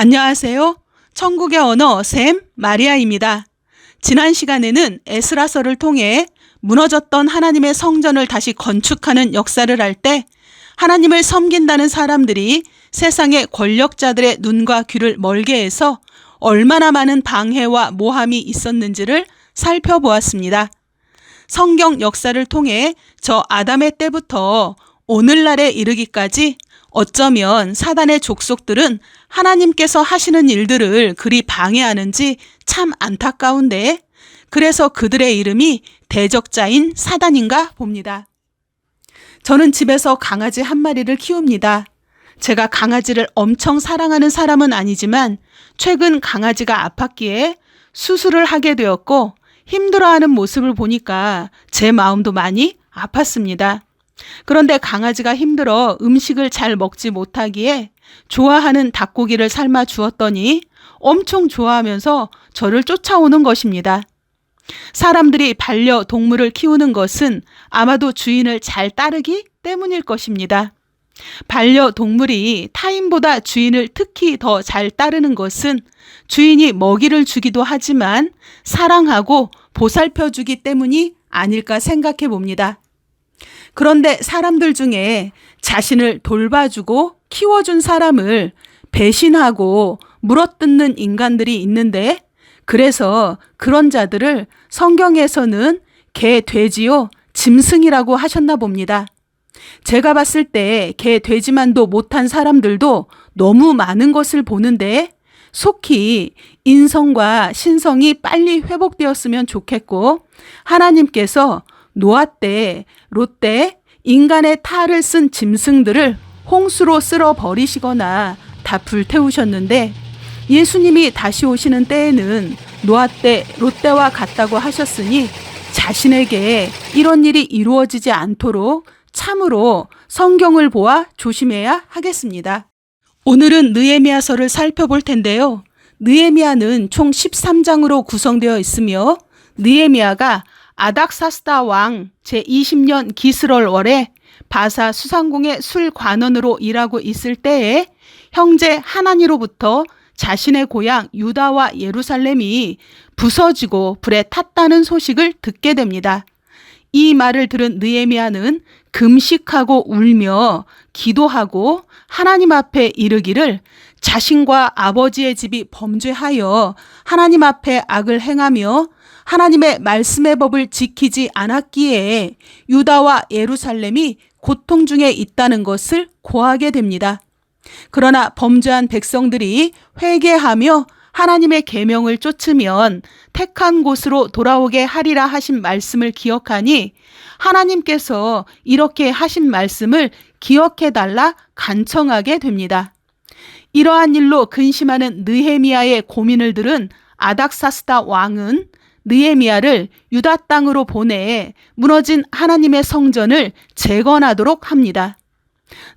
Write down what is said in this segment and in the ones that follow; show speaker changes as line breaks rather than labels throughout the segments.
안녕하세요. 천국의 언어 샘 마리아입니다. 지난 시간에는 에스라서를 통해 무너졌던 하나님의 성전을 다시 건축하는 역사를 할 때 하나님을 섬긴다는 사람들이 세상의 권력자들의 눈과 귀를 멀게 해서 얼마나 많은 방해와 모함이 있었는지를 살펴보았습니다. 성경 역사를 통해 저 아담의 때부터 오늘날에 이르기까지 어쩌면 사단의 족속들은 하나님께서 하시는 일들을 그리 방해하는지 참 안타까운데 그래서 그들의 이름이 대적자인 사단인가 봅니다. 저는 집에서 강아지 한 마리를 키웁니다. 제가 강아지를 엄청 사랑하는 사람은 아니지만 최근 강아지가 아팠기에 수술을 하게 되었고 힘들어하는 모습을 보니까 제 마음도 많이 아팠습니다. 그런데 강아지가 힘들어 음식을 잘 먹지 못하기에 좋아하는 닭고기를 삶아 주었더니 엄청 좋아하면서 저를 쫓아오는 것입니다. 사람들이 반려 동물을 키우는 것은 아마도 주인을 잘 따르기 때문일 것입니다. 반려 동물이 타인보다 주인을 특히 더 잘 따르는 것은 주인이 먹이를 주기도 하지만 사랑하고 보살펴 주기 때문이 아닐까 생각해 봅니다. 그런데 사람들 중에 자신을 돌봐주고 키워준 사람을 배신하고 물어뜯는 인간들이 있는데 그래서 그런 자들을 성경에서는 개, 돼지요, 짐승이라고 하셨나 봅니다. 제가 봤을 때 개, 돼지만도 못한 사람들도 너무 많은 것을 보는데 속히 인성과 신성이 빨리 회복되었으면 좋겠고 하나님께서 노아 때, 롯때, 인간의 탈을 쓴 짐승들을 홍수로 쓸어 버리시거나 다 불태우셨는데 예수님이 다시 오시는 때에는 노아 때, 롯때와 같다고 하셨으니 자신에게 이런 일이 이루어지지 않도록 참으로 성경을 보아 조심해야 하겠습니다. 오늘은 느에미아서를 살펴볼 텐데요. 느에미아는 총 13장으로 구성되어 있으며 느에미아가 아닥사스다 왕 제20년 기스럴 월에 바사 수상궁의 술 관원으로 일하고 있을 때에 형제 하나니로부터 자신의 고향 유다와 예루살렘이 부서지고 불에 탔다는 소식을 듣게 됩니다. 이 말을 들은 느에미아는 금식하고 울며 기도하고 하나님 앞에 이르기를 자신과 아버지의 집이 범죄하여 하나님 앞에 악을 행하며 하나님의 말씀의 법을 지키지 않았기에 유다와 예루살렘이 고통 중에 있다는 것을 고하게 됩니다. 그러나 범죄한 백성들이 회개하며 하나님의 계명을 쫓으면 택한 곳으로 돌아오게 하리라 하신 말씀을 기억하니 하나님께서 이렇게 하신 말씀을 기억해 달라 간청하게 됩니다. 이러한 일로 근심하는 느헤미야의 고민을 들은 아닥사스다 왕은 느헤미야를 유다 땅으로 보내 무너진 하나님의 성전을 재건하도록 합니다.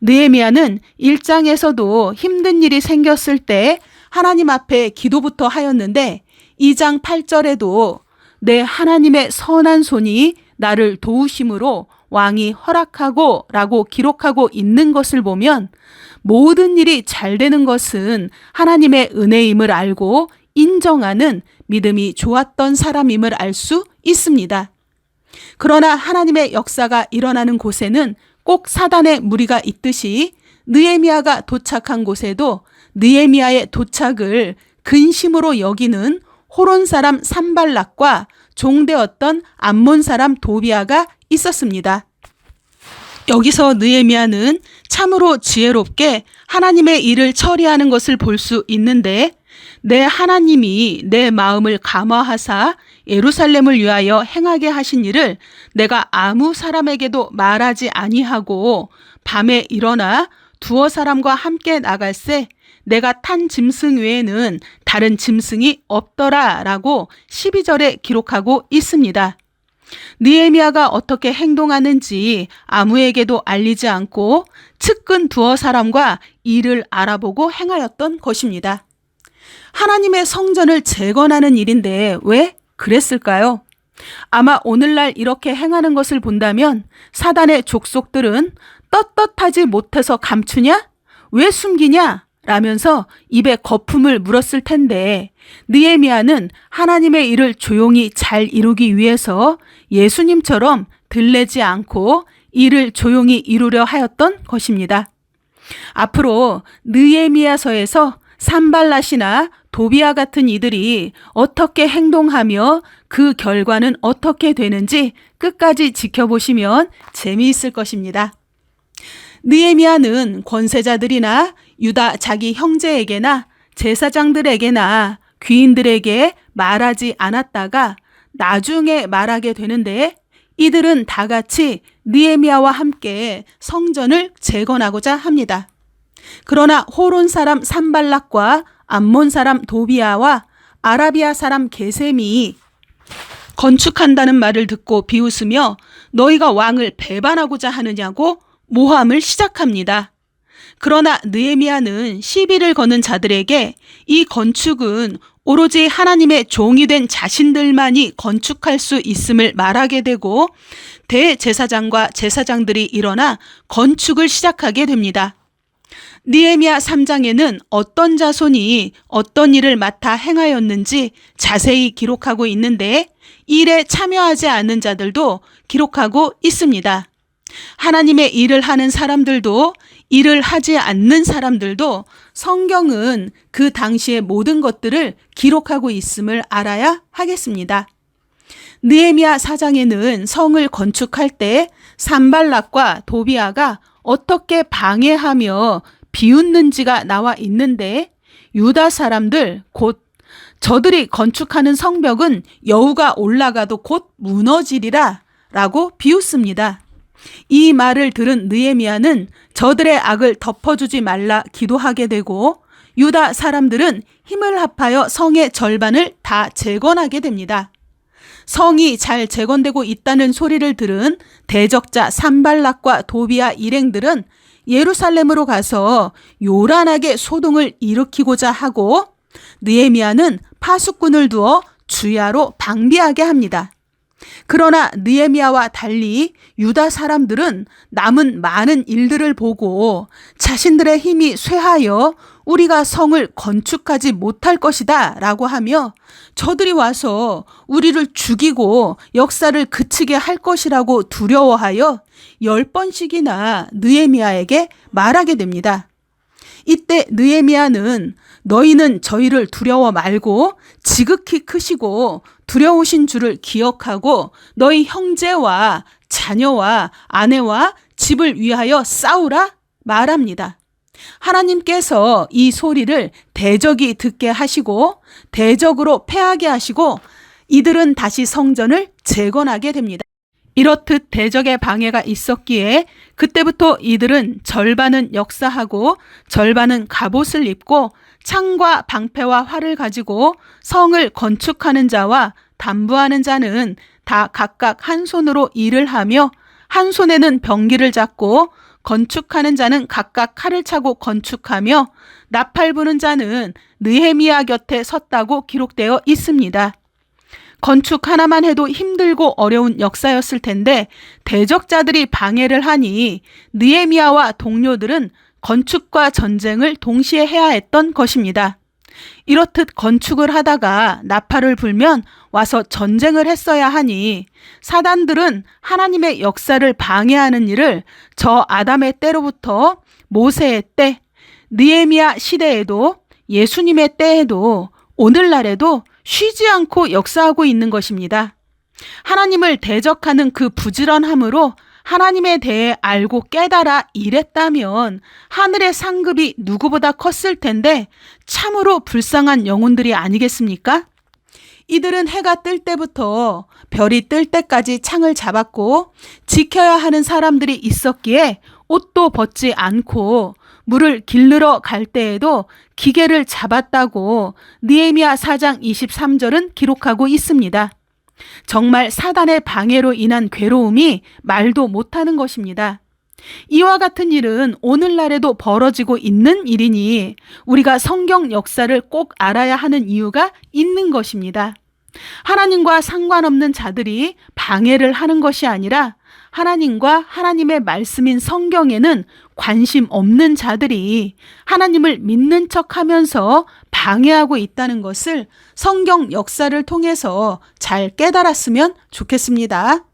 느헤미야는 1장에서도 힘든 일이 생겼을 때 하나님 앞에 기도부터 하였는데 2장 8절에도 내 하나님의 선한 손이 나를 도우심으로 왕이 허락하고 라고 기록하고 있는 것을 보면 모든 일이 잘 되는 것은 하나님의 은혜임을 알고 인정하는 믿음이 좋았던 사람임을 알 수 있습니다. 그러나 하나님의 역사가 일어나는 곳에는 꼭 사단의 무리가 있듯이 느에미아가 도착한 곳에도 느에미아의 도착을 근심으로 여기는 호론 사람 산발락과 종되었던 암몬 사람 도비아가 있었습니다. 여기서 느에미아는 참으로 지혜롭게 하나님의 일을 처리하는 것을 볼 수 있는데 내 하나님이 내 마음을 감화하사 예루살렘을 위하여 행하게 하신 일을 내가 아무 사람에게도 말하지 아니하고 밤에 일어나 두어 사람과 함께 나갈새 내가 탄 짐승 외에는 다른 짐승이 없더라 라고 12절에 기록하고 있습니다. 느에미아가 어떻게 행동하는지 아무에게도 알리지 않고 측근 두어 사람과 일을 알아보고 행하였던 것입니다. 하나님의 성전을 재건하는 일인데 왜 그랬을까요? 아마 오늘날 이렇게 행하는 것을 본다면 사단의 족속들은 떳떳하지 못해서 감추냐? 왜 숨기냐? 라면서 입에 거품을 물었을 텐데 느헤미야는 하나님의 일을 조용히 잘 이루기 위해서 예수님처럼 들레지 않고 일을 조용히 이루려 하였던 것입니다. 앞으로 느헤미야서에서 산발라시나 도비아 같은 이들이 어떻게 행동하며 그 결과는 어떻게 되는지 끝까지 지켜보시면 재미있을 것입니다. 느헤미야는 권세자들이나 유다 자기 형제에게나 제사장들에게나 귀인들에게 말하지 않았다가 나중에 말하게 되는데 이들은 다 같이 느헤미야와 함께 성전을 재건하고자 합니다. 그러나 호론 사람 산발락과 암몬 사람 도비아와 아라비아 사람 게셈이 건축한다는 말을 듣고 비웃으며 너희가 왕을 배반하고자 하느냐고 모함을 시작합니다. 그러나 느헤미야는 시비를 거는 자들에게 이 건축은 오로지 하나님의 종이 된 자신들만이 건축할 수 있음을 말하게 되고 대제사장과 제사장들이 일어나 건축을 시작하게 됩니다. 니에미야 3장에는 어떤 자손이 어떤 일을 맡아 행하였는지 자세히 기록하고 있는데 일에 참여하지 않는 자들도 기록하고 있습니다. 하나님의 일을 하는 사람들도 일을 하지 않는 사람들도 성경은 그 당시의 모든 것들을 기록하고 있음을 알아야 하겠습니다. 느헤미야 4장에는 성을 건축할 때 산발락과 도비아가 어떻게 방해하며 비웃는지가 나와 있는데 유다 사람들 곧 저들이 건축하는 성벽은 여우가 올라가도 곧 무너지리라 라고 비웃습니다. 이 말을 들은 느에미아는 저들의 악을 덮어주지 말라 기도하게 되고 유다 사람들은 힘을 합하여 성의 절반을 다 재건하게 됩니다. 성이 잘 재건되고 있다는 소리를 들은 대적자 산발락과 도비아 일행들은 예루살렘으로 가서 요란하게 소동을 일으키고자 하고 느에미아는 파수꾼을 두어 주야로 방비하게 합니다. 그러나 느에미아와 달리 유다 사람들은 남은 많은 일들을 보고 자신들의 힘이 쇠하여 우리가 성을 건축하지 못할 것이다 라고 하며 저들이 와서 우리를 죽이고 역사를 그치게 할 것이라고 두려워하여 열 번씩이나 느에미아에게 말하게 됩니다. 이때 느에미아는 너희는 저희를 두려워 말고 지극히 크시고 두려우신 줄을 기억하고 너희 형제와 자녀와 아내와 집을 위하여 싸우라 말합니다. 하나님께서 이 소리를 대적이 듣게 하시고 대적으로 패하게 하시고 이들은 다시 성전을 재건하게 됩니다. 이렇듯 대적의 방해가 있었기에 그때부터 이들은 절반은 역사하고 절반은 갑옷을 입고 창과 방패와 활을 가지고 성을 건축하는 자와 담부하는 자는 다 각각 한 손으로 일을 하며 한 손에는 병기를 잡고 건축하는 자는 각각 칼을 차고 건축하며 나팔 부는 자는 느헤미야 곁에 섰다고 기록되어 있습니다. 건축 하나만 해도 힘들고 어려운 역사였을 텐데 대적자들이 방해를 하니 느헤미야와 동료들은 건축과 전쟁을 동시에 해야 했던 것입니다. 이렇듯 건축을 하다가 나팔을 불면 와서 전쟁을 했어야 하니 사단들은 하나님의 역사를 방해하는 일을 저 아담의 때로부터 모세의 때, 느에미야 시대에도 예수님의 때에도 오늘날에도 쉬지 않고 역사하고 있는 것입니다. 하나님을 대적하는 그 부지런함으로 하나님에 대해 알고 깨달아 일했다면 하늘의 상급이 누구보다 컸을 텐데 참으로 불쌍한 영혼들이 아니겠습니까? 이들은 해가 뜰 때부터 별이 뜰 때까지 창을 잡았고 지켜야 하는 사람들이 있었기에 옷도 벗지 않고 물을 길르러 갈 때에도 기계를 잡았다고 니에미아 4장 23절은 기록하고 있습니다. 정말 사단의 방해로 인한 괴로움이 말도 못하는 것입니다. 이와 같은 일은 오늘날에도 벌어지고 있는 일이니 우리가 성경 역사를 꼭 알아야 하는 이유가 있는 것입니다. 하나님과 상관없는 자들이 방해를 하는 것이 아니라 하나님과 하나님의 말씀인 성경에는 관심 없는 자들이 하나님을 믿는 척 하면서 방해하고 있다는 것을 성경 역사를 통해서 잘 깨달았으면 좋겠습니다.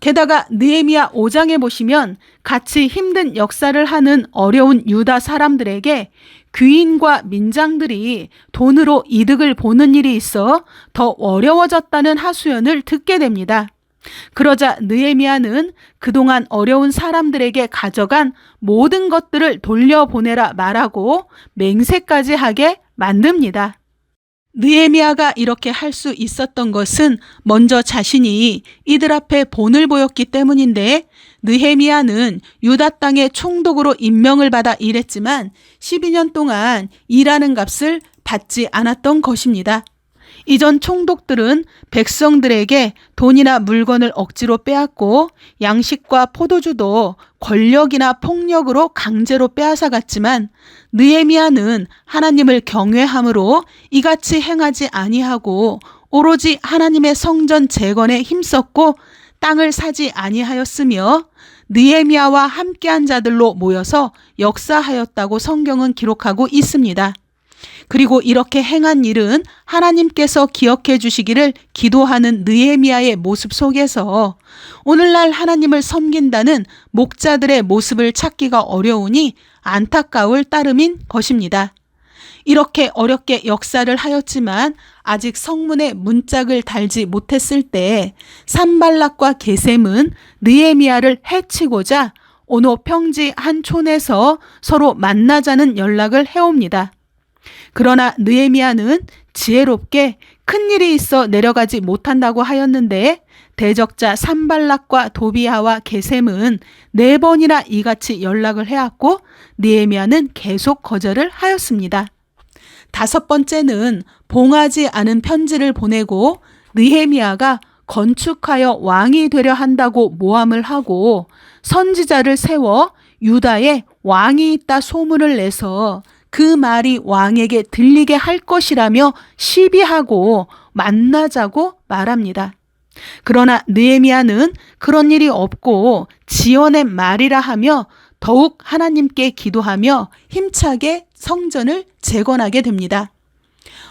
게다가 느헤미야 5장에 보시면 같이 힘든 역사를 하는 어려운 유다 사람들에게 귀인과 민장들이 돈으로 이득을 보는 일이 있어 더 어려워졌다는 하소연을 듣게 됩니다. 그러자 느헤미야는 그동안 어려운 사람들에게 가져간 모든 것들을 돌려보내라 말하고 맹세까지 하게 만듭니다. 느헤미야가 이렇게 할 수 있었던 것은 먼저 자신이 이들 앞에 본을 보였기 때문인데 느헤미야는 유다 땅의 총독으로 임명을 받아 일했지만 12년 동안 일하는 값을 받지 않았던 것입니다. 이전 총독들은 백성들에게 돈이나 물건을 억지로 빼앗고 양식과 포도주도 권력이나 폭력으로 강제로 빼앗아갔지만 느헤미야는 하나님을 경외함으로 이같이 행하지 아니하고 오로지 하나님의 성전 재건에 힘썼고 땅을 사지 아니하였으며 느헤미야와 함께한 자들로 모여서 역사하였다고 성경은 기록하고 있습니다. 그리고 이렇게 행한 일은 하나님께서 기억해 주시기를 기도하는 느헤미야의 모습 속에서 오늘날 하나님을 섬긴다는 목자들의 모습을 찾기가 어려우니 안타까울 따름인 것입니다. 이렇게 어렵게 역사를 하였지만 아직 성문에 문짝을 달지 못했을 때 산발락과 게셈은 느헤미야를 해치고자 오노 평지 한 촌에서 서로 만나자는 연락을 해옵니다. 그러나 느헤미야는 지혜롭게 큰 일이 있어 내려가지 못한다고 하였는데 대적자 산발락과 도비아와 게셈은 네 번이나 이같이 연락을 해왔고 느헤미야는 계속 거절을 하였습니다. 다섯 번째는 봉하지 않은 편지를 보내고 느헤미야가 건축하여 왕이 되려 한다고 모함을 하고 선지자를 세워 유다에 왕이 있다 소문을 내서 그 말이 왕에게 들리게 할 것이라며 시비하고 만나자고 말합니다. 그러나 느헤미야는 그런 일이 없고 지어낸 말이라 하며 더욱 하나님께 기도하며 힘차게 성전을 재건하게 됩니다.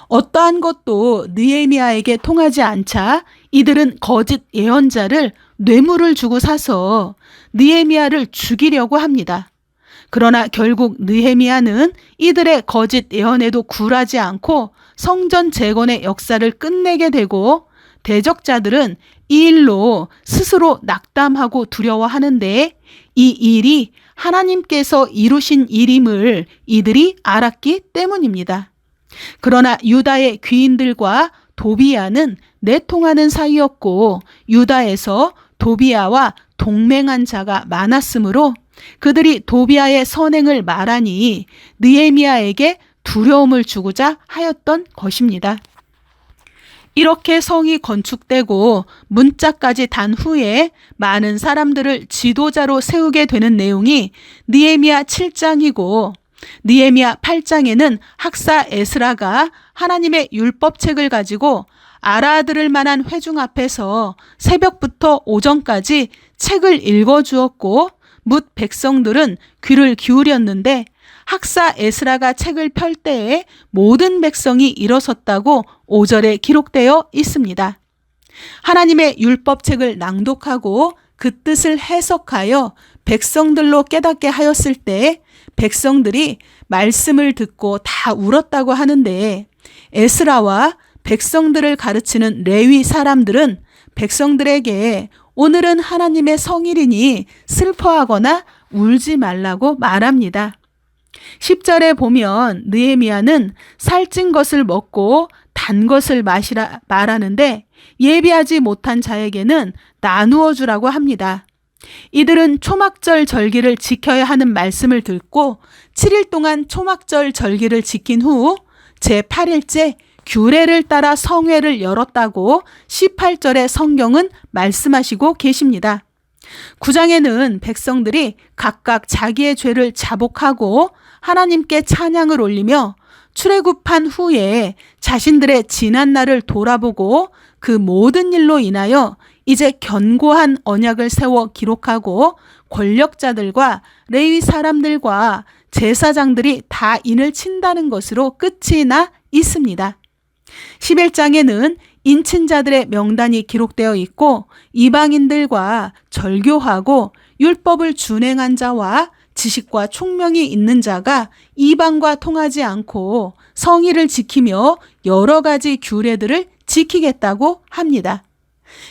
어떠한 것도 느헤미야에게 통하지 않자 이들은 거짓 예언자를 뇌물을 주고 사서 느헤미야를 죽이려고 합니다. 그러나 결국 느헤미야는 이들의 거짓 예언에도 굴하지 않고 성전 재건의 역사를 끝내게 되고 대적자들은 이 일로 스스로 낙담하고 두려워하는데 이 일이 하나님께서 이루신 일임을 이들이 알았기 때문입니다. 그러나 유다의 귀인들과 도비야는 내통하는 사이였고 유다에서 도비야와 동맹한 자가 많았으므로 그들이 도비아의 선행을 말하니 느에미아에게 두려움을 주고자 하였던 것입니다. 이렇게 성이 건축되고 문자까지 단 후에 많은 사람들을 지도자로 세우게 되는 내용이 니에미아 7장이고 니에미아 8장에는 학사 에스라가 하나님의 율법책을 가지고 알아들을 만한 회중 앞에서 새벽부터 오전까지 책을 읽어 주었고 묻 백성들은 귀를 기울였는데 학사 에스라가 책을 펼 때에 모든 백성이 일어섰다고 5절에 기록되어 있습니다. 하나님의 율법책을 낭독하고 그 뜻을 해석하여 백성들로 깨닫게 하였을 때 백성들이 말씀을 듣고 다 울었다고 하는데 에스라와 백성들을 가르치는 레위 사람들은 백성들에게 오늘은 하나님의 성일이니 슬퍼하거나 울지 말라고 말합니다. 10절에 보면 느에미아는 살찐 것을 먹고 단 것을 마시라 말하는데 예비하지 못한 자에게는 나누어 주라고 합니다. 이들은 초막절 절기를 지켜야 하는 말씀을 듣고 7일 동안 초막절 절기를 지킨 후 제8일째 규례를 따라 성회를 열었다고 18절의 성경은 말씀하시고 계십니다. 9장에는 백성들이 각각 자기의 죄를 자복하고 하나님께 찬양을 올리며 출애굽한 후에 자신들의 지난 날을 돌아보고 그 모든 일로 인하여 이제 견고한 언약을 세워 기록하고 권력자들과 레위 사람들과 제사장들이 다 인을 친다는 것으로 끝이 나 있습니다. 11장에는 인친자들의 명단이 기록되어 있고 이방인들과 절교하고 율법을 준행한 자와 지식과 총명이 있는 자가 이방과 통하지 않고 성의를 지키며 여러 가지 규례들을 지키겠다고 합니다.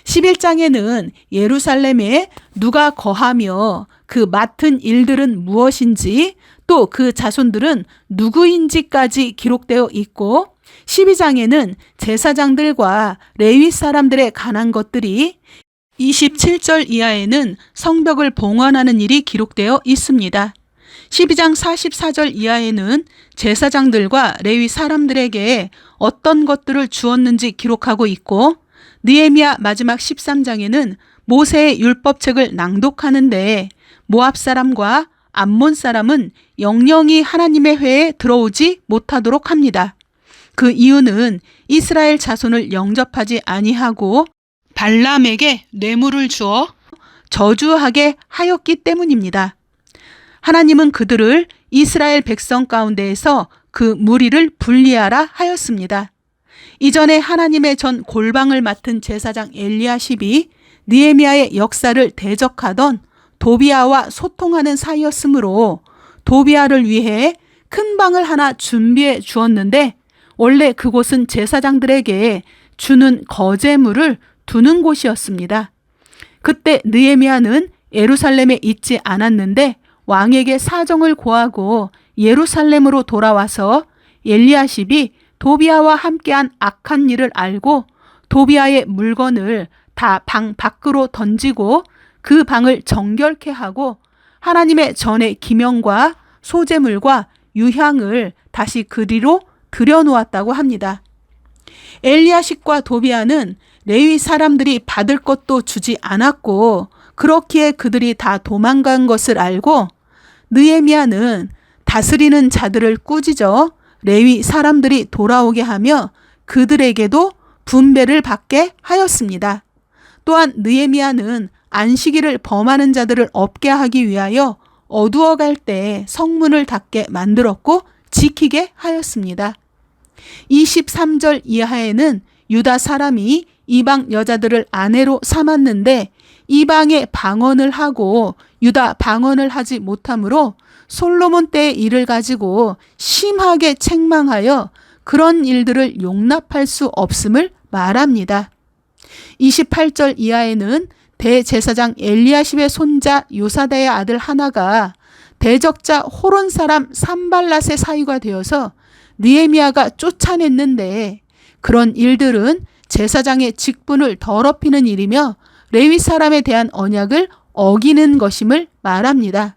11장에는 예루살렘에 누가 거하며 그 맡은 일들은 무엇인지 또 그 자손들은 누구인지까지 기록되어 있고 12장에는 제사장들과 레위 사람들에 관한 것들이 27절 이하에는 성벽을 봉헌하는 일이 기록되어 있습니다. 12장 44절 이하에는 제사장들과 레위 사람들에게 어떤 것들을 주었는지 기록하고 있고 느헤미야 마지막 13장에는 모세의 율법책을 낭독하는데 모압 사람과 암몬 사람은 영영이 하나님의 회에 들어오지 못하도록 합니다. 그 이유는 이스라엘 자손을 영접하지 아니하고 발람에게 뇌물을 주어 저주하게 하였기 때문입니다. 하나님은 그들을 이스라엘 백성 가운데에서 그 무리를 분리하라 하였습니다. 이전에 하나님의 전 골방을 맡은 제사장 엘리야십이 니에미아의 역사를 대적하던 도비아와 소통하는 사이였으므로 도비아를 위해 큰 방을 하나 준비해 주었는데 원래 그곳은 제사장들에게 주는 거제물을 두는 곳이었습니다. 그때 느에미아는 예루살렘에 있지 않았는데 왕에게 사정을 고하고 예루살렘으로 돌아와서 엘리야십이 도비아와 함께한 악한 일을 알고 도비아의 물건을 다 방 밖으로 던지고 그 방을 정결케 하고 하나님의 전의 기명과 소재물과 유향을 다시 그리로 들여놓았다고 합니다. 엘리야식과 도비아는 레위 사람들이 받을 것도 주지 않았고 그렇기에 그들이 다 도망간 것을 알고 느에미아는 다스리는 자들을 꾸짖어 레위 사람들이 돌아오게 하며 그들에게도 분배를 받게 하였습니다. 또한 느에미아는 안식일을 범하는 자들을 없게 하기 위하여 어두워갈 때 성문을 닫게 만들었고 지키게 하였습니다. 23절 이하에는 유다 사람이 이방 여자들을 아내로 삼았는데 이방에 방언을 하고 유다 방언을 하지 못하므로 솔로몬 때의 일을 가지고 심하게 책망하여 그런 일들을 용납할 수 없음을 말합니다. 28절 이하에는 대제사장 엘리야십의 손자 요사다의 아들 하나가 대적자 호론 사람 산발랏의 사유가 되어서 니에미아가 쫓아냈는데 그런 일들은 제사장의 직분을 더럽히는 일이며 레위 사람에 대한 언약을 어기는 것임을 말합니다.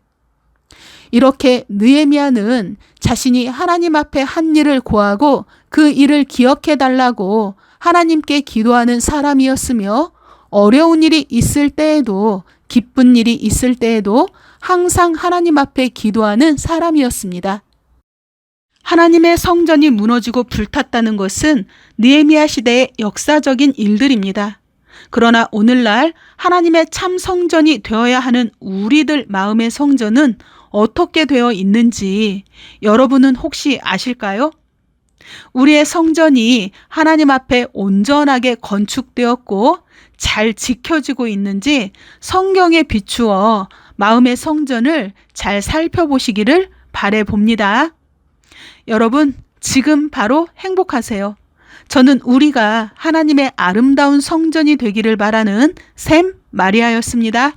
이렇게 느에미아는 자신이 하나님 앞에 한 일을 고하고 그 일을 기억해 달라고 하나님께 기도하는 사람이었으며 어려운 일이 있을 때에도 기쁜 일이 있을 때에도 항상 하나님 앞에 기도하는 사람이었습니다. 하나님의 성전이 무너지고 불탔다는 것은 느헤미야 시대의 역사적인 일들입니다. 그러나 오늘날 하나님의 참 성전이 되어야 하는 우리들 마음의 성전은 어떻게 되어 있는지 여러분은 혹시 아실까요? 우리의 성전이 하나님 앞에 온전하게 건축되었고 잘 지켜지고 있는지 성경에 비추어 마음의 성전을 잘 살펴보시기를 바래 봅니다. 여러분, 지금 바로 행복하세요. 저는 우리가 하나님의 아름다운 성전이 되기를 바라는 샘 마리아였습니다.